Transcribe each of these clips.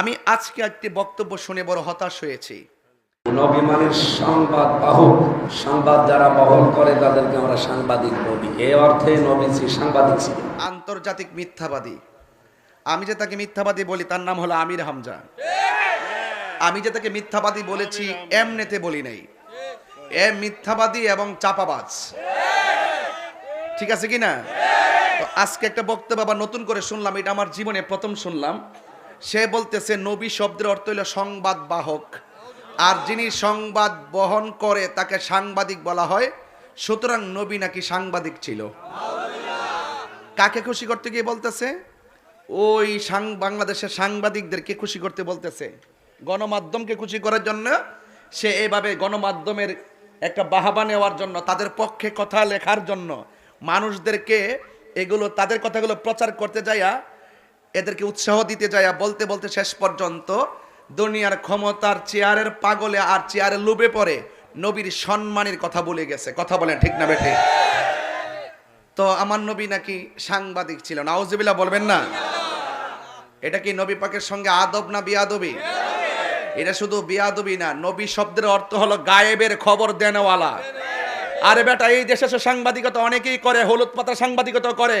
আমি আজকে একটি বক্তব্য শুনে বড় হতাশ হয়েছি। নবী মানের সংবাদ বাহক সংবাদ যারা বহন করে তাদেরকে আমরা সাংবাদিক বলি। এ অর্থে নবীজি সাংবাদিক ছিলেন। আন্তর্জাতিক মিথ্যাবাদী। আমি যে তাকে মিথ্যাবাদী বলি তার নাম হলো আমির হামজা। আমি যে তাকে মিথ্যাবাদী বলেছি এমনেতে বলি নাই। এ মিথ্যাবাদী এবং চাপাবাজ। ঠিক আছে কি না আজকে একটা বক্তব্য আবার নতুন করে শুনলাম এটা আমার জীবনে প্রথম শুনলাম। সে বলতেছে, নবী শব্দের অর্থ হইল সংবাদ বাহক আর যিনি সংবাদ বহন করে, তাকে সাংবাদিক বলা হয়। সুতরাং নবী নাকি সাংবাদিক ছিল। কাকে খুশি করতে গিয়ে বলতেছে? ওই সাং, বাংলাদেশের সাংবাদিকদেরকে খুশি করতে বলতেছে। গণমাধ্যমকে খুশি করার জন্য সে এভাবে গণমাধ্যমের একটা বাহাবা নেওয়ার জন্য, তাদের পক্ষে কথা লেখার জন্য মানুষদেরকে এগুলো, তাদের কথাগুলো প্রচার করতে যাইয়া এদেরকে উৎসাহ দিতে যাইয়া বলতে বলতে শেষ পর্যন্ত দুনিয়ার ক্ষমতার চেয়ারের পাগলে আর চেয়ারে লুবে পড়ে নবীর সম্মানের কথা বলে গেছে। কথা বলেন, ঠিক না বেঠে? তো আমার নবী নাকি সাংবাদিক ছিল নাউজুবিল্লাহ, বলবেন না? এটা কি নবী পাকের সঙ্গে আদব না বিয়াদবি? এটা শুধু বিয়াদবি না, নবী শব্দের অর্থ হলো গায়েবের খবর দেনওয়ালা। আরে বেটা, এই দেশে সাংবাদিকতা অনেকেই করে, হলুদ পাতার সাংবাদিকতা করে।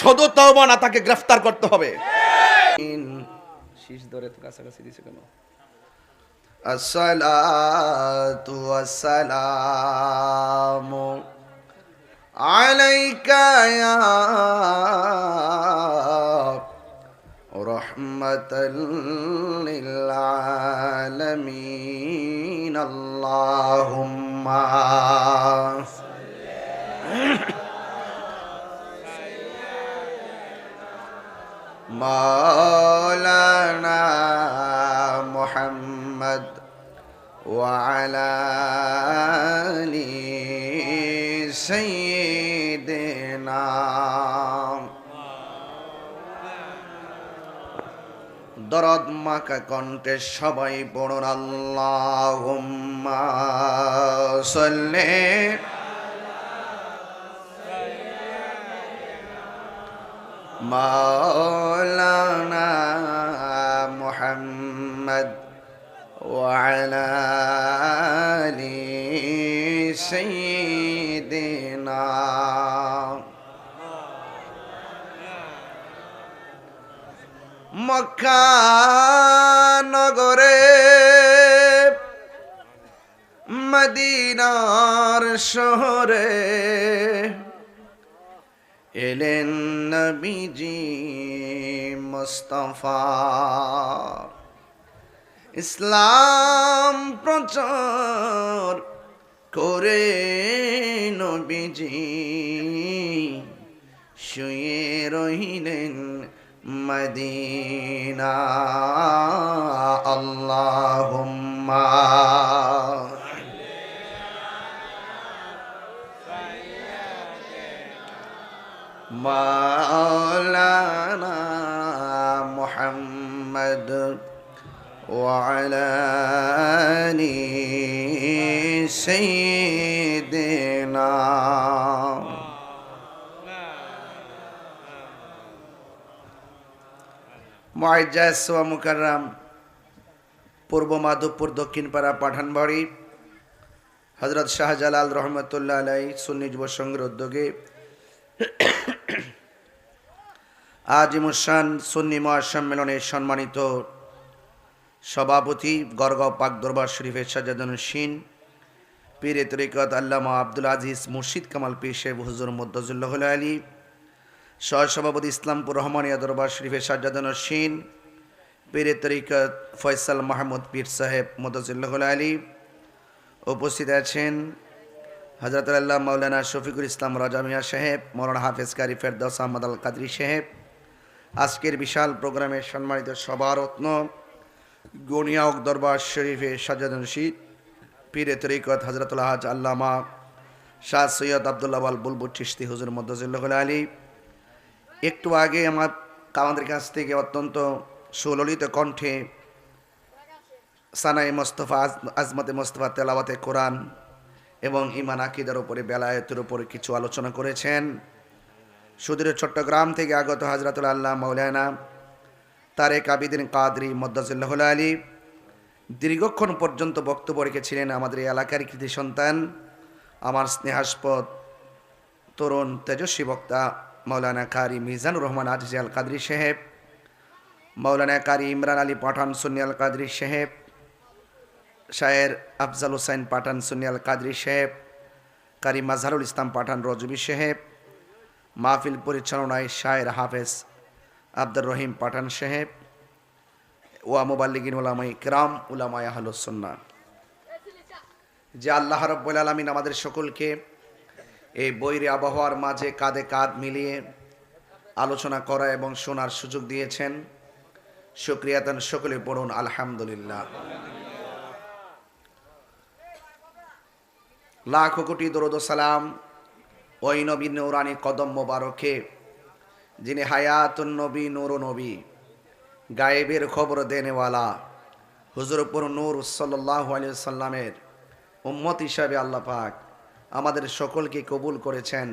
শুধু তওবা না তাকে গ্রেফতার করতে হবে। শীষ ধরে তো কাছাকাছি দিছে কেন? আসসালাতু ওয়াসসালামু আলাইকা ইয়া রহমাতাল লিল আলামিন। مولانا محمد وعلى آل سيدنا দরদ মাকা কণ্ঠে সবাই পড়ুন আল্লাহুম্মা সাল্লি مولانا محمد وعلى آل سيدنا মক্কা নগরে মদিনার শহরে এলেন নবীজি মুস্তফা। ইসলাম প্রচার করে নবীজি। শুয়ে রহিলেন মদিনা। আল্লাহুম্মা। مولانا محمد وعلى آل سيدنا মুআজ্জাজ ওয়া মুকাররাম পূর্ব মাধবপুর দক্ষিণপাড়া পাঠানবাড়ি হজরত শাহজালাল রহমতুল্লাহ আলাই সুন্নি যুব সংঘের উদ্যোগে আজিমুসান সুন্নি মহাসম্মেলনের সম্মানিত সভাপতি গড়গাঁও পাক দরবার শরীফের সাজাদন সিন পীরে তরিকত আল্লামা আব্দুল আজিজ মুর্শিদ কামাল পীর সাহেব হুজুর মুদ্দাজুল্লাহ আলী, সহসভাপতি ইসলামপুর রহমানিয়া দরবার শরীফের সাজাদন সিন পীরে তরিকত ফয়সাল মাহমুদ পীর সাহেব মুদ্দাজুল্লাহ আলী উপস্থিত আছেন হজরত আল্লাহ মৌলানা শফিকুল ইসলাম রাজা মিয়া সাহেব, মৌলানা হাফেজ কারি ফেরদৌস আহমদ আল কাদরি সাহেব, আজকের বিশাল প্রোগ্রামে সম্মানিত সভারত্ন গনিয়াওক দরবার শরীফে সাজাদনশী পীরে তরিকত হজরতুল হাজ আল্লামা শাহ সৈয়দ আবদুল্লাহ আল বুলবুল চিস্তি হুজুর মদ্দাজুল্লাহ আলী একটু আগে আমার আমাদের কাছ থেকে অত্যন্ত সুললিত কণ্ঠে সানাই মোস্তফা আজ- আজমতে মোস্তফা তেলাওয়াতে কোরআন এবং ইমান আকিদার উপরে, বেলায়েতের উপরে কিছু আলোচনা করেছেন। সুদূরের চট্টগ্রাম থেকে আগত হাজরাতুল আল্লাহ মৌলানা তারেক আবিদিন কাদরি মদ্দাজুল্লাহ আলী দীর্ঘক্ষণ পর্যন্ত বক্তব্য রেখেছিলেন আমাদের এলাকার কৃতি সন্তান, আমার স্নেহাস্পদ তরুণ তেজস্বী বক্তা মৌলানা কারি মিজানুর রহমান আজিজ আল কাদরি সাহেব মৌলানা কারি ইমরান আলী পাঠান সুন্নি আল কাদরি সাহেব শায়ের আফজাল হোসেন পাঠান সুনিয়াল কাদরি সাহেব, কারি মাজহারুল ইসলাম পাঠান রজবি সাহেব, মাহফিল পরিচালনায় শায়ের হাফেজ আব্দুর রহিম পাঠান সাহেব ওয়া মুবাল্লিগিন উলামাই কিরাম উলামাই আহলুসন্না যে আল্লাহ রব্বুল আলমিন আমাদের সকলকে এই বৈরী আবহাওয়ার মাঝে কাঁধে কাঁধ মিলিয়ে আলোচনা করা এবং শোনার সুযোগ দিয়েছেন। সুক্রিয়াতান সকলে পড়ুন, আলহামদুলিল্লাহ। লাখ কোটি দরুদ সালাম ওই নবী নৌরানি কদম মোবারকে, যিনি হায়াতুন নবী, নূর নবী, গায়েবের খবর দেনেওয়ালা, হুজুরপুর নূর সাল্লাহ সাল্লামের উম্মত হিসাবে আল্লাহ পাক আমাদের সকলকে কবুল করেছেন।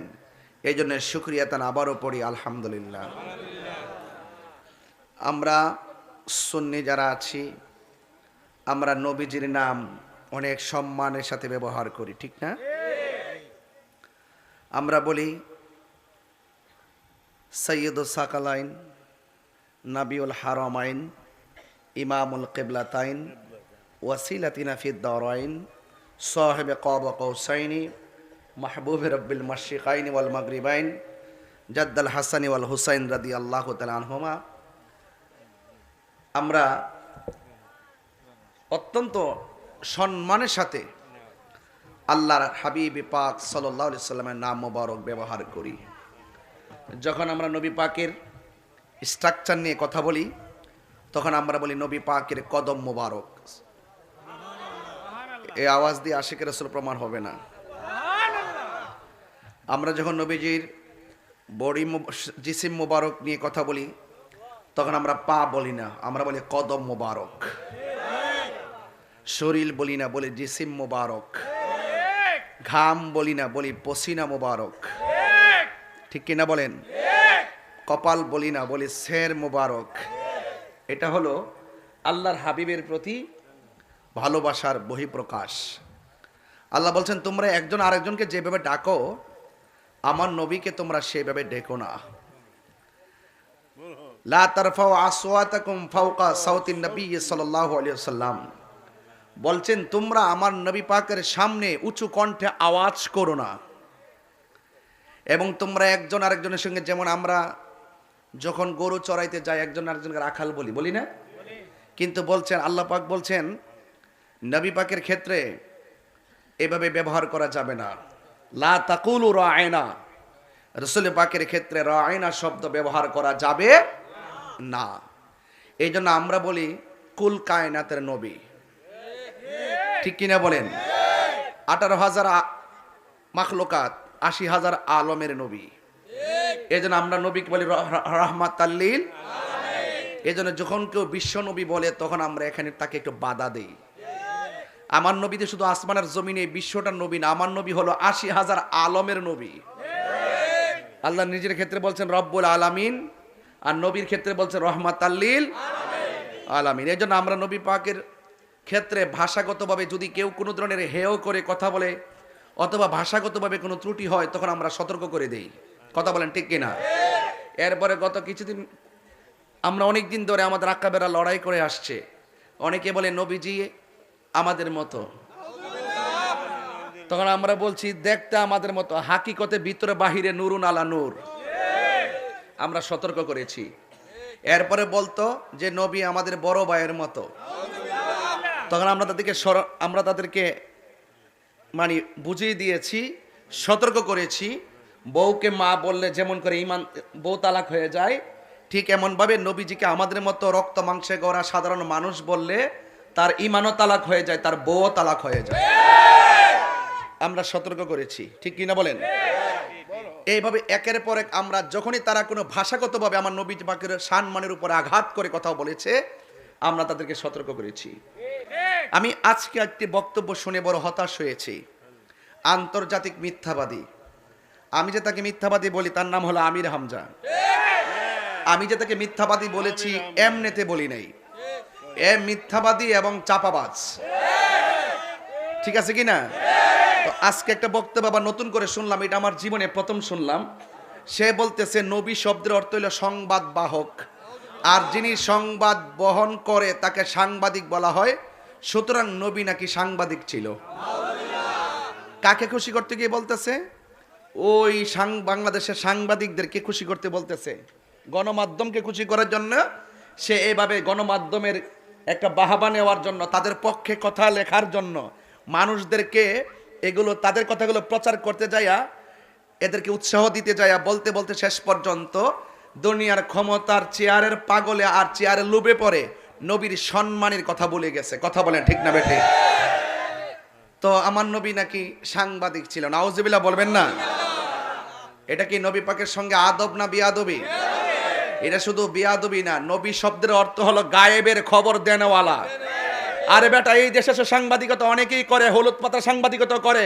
এই জন্য সুক্রিয়া তান আবারও পড়ি, আলহামদুলিল্লাহ। আমরা সুন্নি যারা আছি, আমরা নবীজির নাম অনেক সম্মানের সাথে ব্যবহার করি, ঠিক না? আমরা বলি সৈয়দ সাকালাইন, নাবিউল হারমাইন, ইমামুল কেবলাতাইন, ওয়াসিলাতিনা ফিদ্দারাইন সাহেব কব কৌসাইনি মাহবুব রব্বিল মশিকাইন ওয়াল মাগরিবাইন, জাদ্দাল হাসানি ওয়াল হুসাইন রাদি আল্লাহ আনহুমা। আমরা অত্যন্ত সম্মানের সাথে আল্লাহর হাবিব পাক সাল্লাহ সাল্লামের নাম মোবারক ব্যবহার করি। যখন আমরা নবী পাকের স্ট্রাকচার নিয়ে কথা বলি, তখন আমরা বলি নবী পাকের কদম মোবারক। এই আওয়াজ দিয়ে আশিকের রসুল প্রমাণ হবে না। আমরা যখন নবীজির বডি জিসিম মোবারক নিয়ে কথা বলি, তখন আমরা পা বলি না, আমরা বলি কদম মোবারক। শরীর বলি না বলি জিসিম মোবারক। ঘাম বলি না বলি পসিনা মোবারক। ঠিক। কিনা বলেন? কপাল বলি না বলি শের মোবারক। এটা হলো আল্লাহর হাবিবের প্রতি ভালোবাসার বহিঃপ্রকাশ। আল্লাহ বলছেন তোমরা একজন আরেকজনকে যেভাবে ডাকো আমার নবীকে তোমরা সেভাবে ডেকো না। লা তারফাও আসওয়াতাকুম ফাওকা সাউতিন নবী সাল্লাল্লাহু আলাইহি ওয়াসাল্লাম। বলছেন, তোমরা আমার নবী পাকের সামনে উঁচু কণ্ঠে আওয়াজ করো না। এবং তোমরা একজন আরেকজনের সঙ্গে, যেমন আমরা যখন গরু চড়াইতে যাই, একজন আরেকজনকে রাখাল বলি বলি না? কিন্তু বলছেন, আল্লাহ পাক বলছেন, নবী পাকের ক্ষেত্রে এভাবে ব্যবহার করা যাবে না। লা তাকুলু রায়না রসুল পাকের ক্ষেত্রে রায়না শব্দ ব্যবহার করা যাবে না। এই জন্য আমরা বলি, কুল কায়নাতের নবী। ঠিক কিনা বলেন? আঠারো হাজার মাখলুকাত, আশি হাজার আলমের নবী। এই জন্য আমরা নবীকে বলি রহমাত আল্লিল এই জন্য যখন কেউ বিশ্ব নবী বলে, তখন আমরা এখানে তাকে একটু বাধা দেই। আমার নবীতে শুধু আসমানের জমিনে বিশ্বটার নবী না, আমার নবী হলো আশি হাজার আলমের নবী। আল্লাহ নিজের ক্ষেত্রে বলছেন রব্বুল আলামিন, আর নবীর ক্ষেত্রে বলছেন রহমাত আল্লিল আলামিন। এই জন্য আমরা নবী পাকের ক্ষেত্রে ভাষাগতভাবে যদি কেউ কোনো ধরনের হেয় করে কথা বলে অথবা ভাষাগতভাবে কোনো ত্রুটি হয়, তখন আমরা সতর্ক করে দেই। কথা বলেন ঠিক কিনা? এরপরে গত কিছুদিন আমরা অনেক দিন ধরে আমাদের আক্কাবেরা লড়াই করে আসছে। অনেকে বলে, নবীজি আমাদের মতো। তখন আমরা বলছি, দেখতে আমাদের মতো, হাকিকতে ভিতরে বাহিরে নুরুন আলা নূর। আমরা সতর্ক করেছি। এরপরে বলতো যে, নবী আমাদের বড় ভাইয়ের মতো। তখন আমরা তাদেরকে আমরা তাদেরকে মানে বুঝিয়ে দিয়েছি, সতর্ক করেছি। বউকে মা বললে যেমন করে ইমান, বউ তালাক হয়ে যায়, ঠিক এমনভাবে নবীজিকে আমাদের মতো রক্ত মাংসে গড়া সাধারণ মানুষ বললে তার ইমানও তালাক হয়ে যায়, তার বউও তালাক হয়ে যায়। আমরা সতর্ক করেছি, ঠিক কিনা বলেন? এইভাবে একের পর এক আমরা যখনই তারা কোনো ভাষাগতভাবে আমার নবী পাকের সম্মানের উপরে আঘাত করে কথা বলেছে, আমরা তাদেরকে সতর্ক করেছি। আমি আজকে একটি বক্তব্য শুনে বড় হতাশ হয়েছি। আন্তর্জাতিক মিথ্যাবাদী। আমি যে তাকে মিথ্যাবাদী বলি, তার নাম হলো আমির হামজা। আমি যে তাকে মিথ্যাবাদী বলেছি, এমনেতে বলি নাই। এ মিথ্যাবাদী এবং চাপাবাজ। ঠিক আছে কি না তো আজকে একটা বক্তব্য আবার নতুন করে শুনলাম, এটা আমার জীবনে প্রথম শুনলাম। সে বলতেছে, নবী শব্দের অর্থ হলো সংবাদ বাহক আর যিনি সংবাদ বহন করে, তাকে সাংবাদিক বলা হয় সুতরাং নবী নাকি সাংবাদিক ছিল? কাকে খুশি করতে গিয়ে বলতেছে? ওই সাং, বাংলাদেশের সাংবাদিকদেরকে খুশি করতে বলতেছে। গণমাধ্যমকে খুশি করার জন্য সে এভাবে গণমাধ্যমের একটা বাহাবা নেওয়ার জন্য, তাদের পক্ষে কথা লেখার জন্য মানুষদেরকে এগুলো, তাদের কথাগুলো প্রচার করতে যাইয়া, এদেরকে উৎসাহ দিতে যাইয়া, বলতে বলতে শেষ পর্যন্ত দুনিয়ার ক্ষমতার চেয়ারের পাগলে আর চেয়ারে লুবে পড়ে। নবীর সম্মানের কথা বলে গেছে। কথা বলেন, ঠিক না বেঠে? তো আমার নবী নাকি সাংবাদিক ছিল নাউজিবিল্লাহ, বলবেন না? এটা কি নবী পাকের সঙ্গে আদব না বিয়াদবি? এটা শুধু বিয়াদবি না, নবী শব্দের অর্থ হলো গায়েবের খবর দেনওয়ালা। আরে বেটা, এই দেশে সাংবাদিকতা অনেকেই করে, হলুদ পাতার সাংবাদিকতা করে।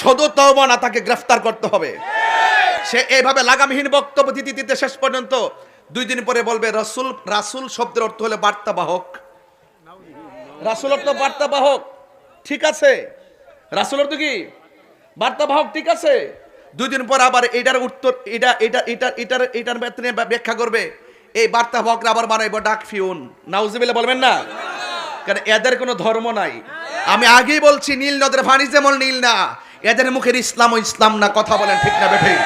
সদর তাকে গ্রেফতার করতে হবে। সে এইভাবে লাগামহীন বক্তব্য দিতে দিতে শেষ পর্যন্ত দুই দিন পরে বলবে, রাসূল রাসূল শব্দের অর্থ হলে বার্তাবাহক। রাসূল অর্থ বার্তাবাহক, ঠিক আছে। রাসূল অর্থ কি? বার্তাবাহক, ঠিক আছে। দুই দিন পর আবার এটার উত্তর, এটা এটা এটার এটার এটার বেতনে ব্যাখ্যা করবে। এই বার্তা বার্তাবাহকরা আবার বানাইবো ডাক ফিউন। নাউজিবিল্লাহ বলবেন না? কারণ এদের কোনো ধর্ম নাই। আমি আগেই বলছি, নীল নদের পানি যেমন নীল না এদের মুখের ইসলাম ও ইসলাম না কথা বলেন ঠিক না বেঠিক